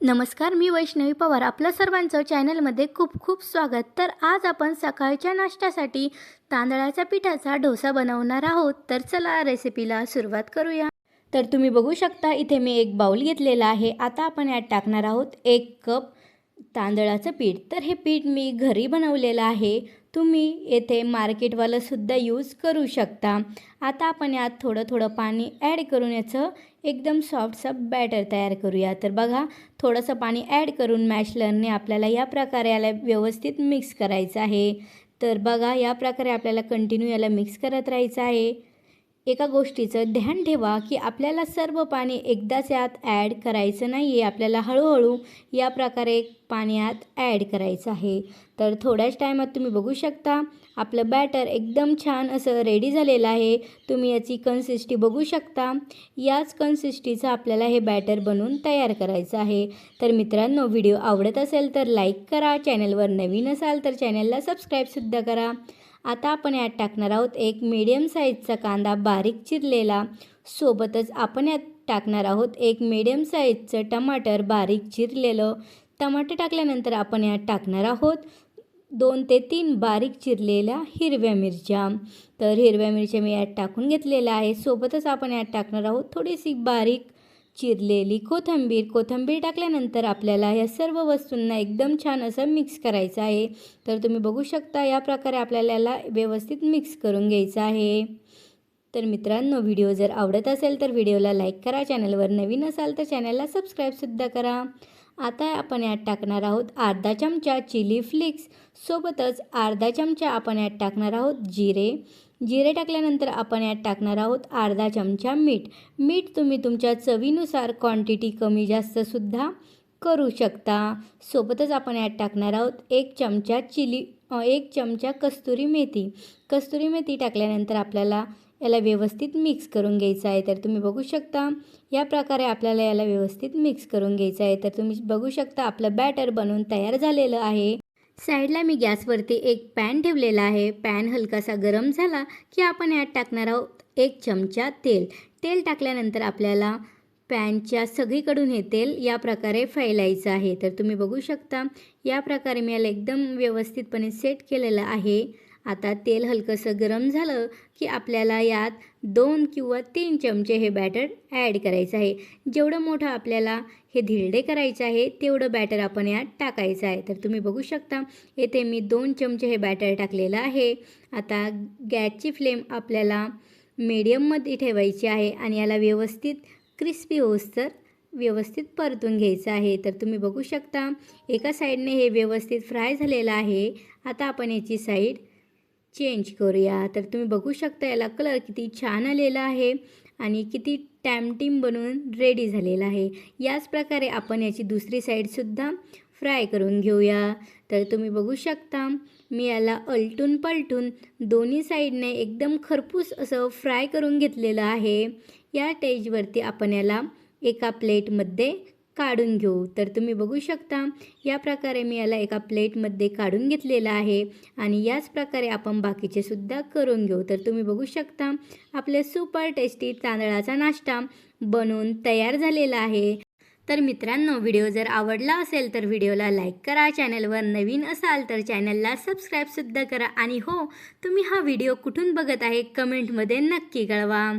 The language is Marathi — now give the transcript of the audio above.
नमस्कार मी वैष्णवी पवार. आपलं सर्वांचं चॅनलमध्ये खूप खूप स्वागत. तर आज आपण सकाळच्या नाश्त्यासाठी तांदळाच्या पिठाचा डोसा बनवणार आहोत. तर चला रेसिपीला सुरुवात करूया. तर तुम्ही बघू शकता इथे मी एक बाऊल घेतलेला आहे. आता आपण यात टाकणार आहोत एक कप तांदळाचं पीठ. तर हे पीठ मी घरी बनवलेलं आहे. तुम्ही येथे मार्केटवालं सुद्धा यूज करू शकता. आता आपण यात थोडं थोडं पाणी ॲड करून याचं एकदम सॉफ्टसं बॅटर तयार करूया. तर बघा थोडंसं पाणी ॲड करून मॅशलरने आपल्याला या प्रकारे याला व्यवस्थित मिक्स करायचं आहे. तर बघा या प्रकारे आपल्याला कंटिन्यू याला मिक्स करत राहायचं आहे. एका गोष्टीचं ध्यान ठेवा की आपल्याला सर्व पाणी एकदाच यात ॲड करायचं नाही आहे. आपल्याला हळूहळू या प्रकारे पाण्यात ॲड करायचं आहे. तर थोड्याच टायमात तुम्ही बघू शकता. आपलं बॅटर एकदम छान असं रेडी झालेलं आहे. तुम्ही याची कन्सिस्टी बघू शकता. याच कन्सिस्टीचं आपल्याला हे बॅटर बनवून तयार करायचं आहे. तर मित्रांनो व्हिडिओ आवडत असेल तर लाईक करा. चॅनलवर नवीन असाल तर चॅनलला सबस्क्राईबसुद्धा करा. आता आपण यात टाकणार आहोत एक मीडियम साईजचा कांदा बारीक चिरलेला. सोबतच आपण यात टाकणार आहोत एक मीडियम साईजचं टमाटर बारीक चिरलेलं. टमाटर टाकल्यानंतर आपण यात टाकणार आहोत. दोन ते तीन बारीक चिरलेल्या हिरव्या मिरच्या. तर हिरव्या मिरच्या मी यात टाकून घेतलेल्या आहे सोबतच आपण यात टाकणार आहोत थोडीशी बारीक चिरलेली कोथिंबीर. कोथिंबीर टाकल्यानंतर आपल्याला या सर्व वस्तूंना एकदम छान असं मिक्स करायचं आहे. तर तुम्ही बघू शकता या प्रकारे आपल्याला याला व्यवस्थित मिक्स करून घ्यायचं आहे. तर मित्रांनो व्हिडिओ जर आवडत असेल तर व्हिडिओला लाईक करा. चॅनलवर नवीन असाल तर चॅनलला सबस्क्राईबसुद्धा करा. आता आपण यात टाकणार आहोत अर्धा चमचा चिली फ्लिक्स. सोबतच अर्धा चमचा आपण यात टाकणार आहोत जिरे. जिरे टाकल्यानंतर आपण यात टाकणार आहोत अर्धा चमचा मीठ. मीठ तुम्ही तुमच्या चवीनुसार क्वांटिटी कमी जास्तसुद्धा करू शकता. सोबतच आपण यात टाकणार आहोत एक चमचा चिली एक चमचा कस्तुरी मेथी. कस्तुरी मेथी टाकल्यानंतर आपल्याला याला व्यवस्थित मिक्स करून घ्यायचं आहे. तर तुम्ही बघू शकता या प्रकारे आपल्याला याला व्यवस्थित मिक्स करून घ्यायचं आहे. तर तुम्ही बघू शकता आपलं बॅटर बनवून तयार झालेलं आहे. साईडला मी गॅसवरती एक पॅन ठेवलेला आहे. पॅन हलकासा गरम झाला की आपण यात टाकणार आहोत एक चमचा तेल. तेल टाकल्यानंतर आपल्याला पॅनच्या सगळीकडून हे तेल या प्रकारे फैलायचं आहे. तर तुम्ही बघू शकता या प्रकारे मी याला एकदम व्यवस्थितपणे सेट केलेलं आहे. आता तेल हलकंसं गरम झालं की आपल्याला यात दोन किंवा तीन चमचे हे बॅटर ॲड करायचं आहे. जेवढं मोठं आपल्याला हे धिरडे करायचं आहे तेवढं बॅटर आपण यात टाकायचं आहे. तर तुम्ही बघू शकता येथे मी दोन चमचे हे बॅटर टाकलेलं आहे. आता गॅसची फ्लेम आपल्याला मीडियममध्ये ठेवायची आहे आणि याला व्यवस्थित क्रिस्पी होस्तर व्यवस्थित परतून घ्यायचं आहे. तर तुम्ही बघू शकता एका साईडने हे व्यवस्थित फ्राय झालेलं आहे. आता आपण याची साईड चेंज करूया. तर तुम्ही बघू शकता याला कलर किती छान आलेला आहे आणि किती टॅमटीम बनवून रेडी झालेला आहे. याच प्रकारे आपण याची दुसरी साईडसुद्धा फ्राय करून घेऊया. तर तुम्ही बघू शकता मी याला अलटून पलटून दोन्ही साईडने एकदम खरपूस असं फ्राय करून घेतलेलं आहे. या टेजवरती आपण याला एका प्लेटमध्ये काढून घेऊ. तर तुम्ही बघू शकता या प्रकारे मी याला एका प्लेटमध्ये काढून घेतलेलं आहे आणि याच प्रकारे आपण बाकीचे सुद्धा करून घेऊ. तर तुम्ही बघू शकता आपले सुपर टेस्टी तांदळाचा नाश्ता बनवून तयार झालेला आहे. तर मित्रांनो व्हिडिओ जर आवडला असेल तर व्हिडिओला लाईक करा चॅनलवर नवीन असाल तर चॅनलला सबस्क्राईबसुद्धा करा आणि हो तुम्ही हा व्हिडिओ कुठून बघत आहे कमेंटमध्ये नक्की कळवा.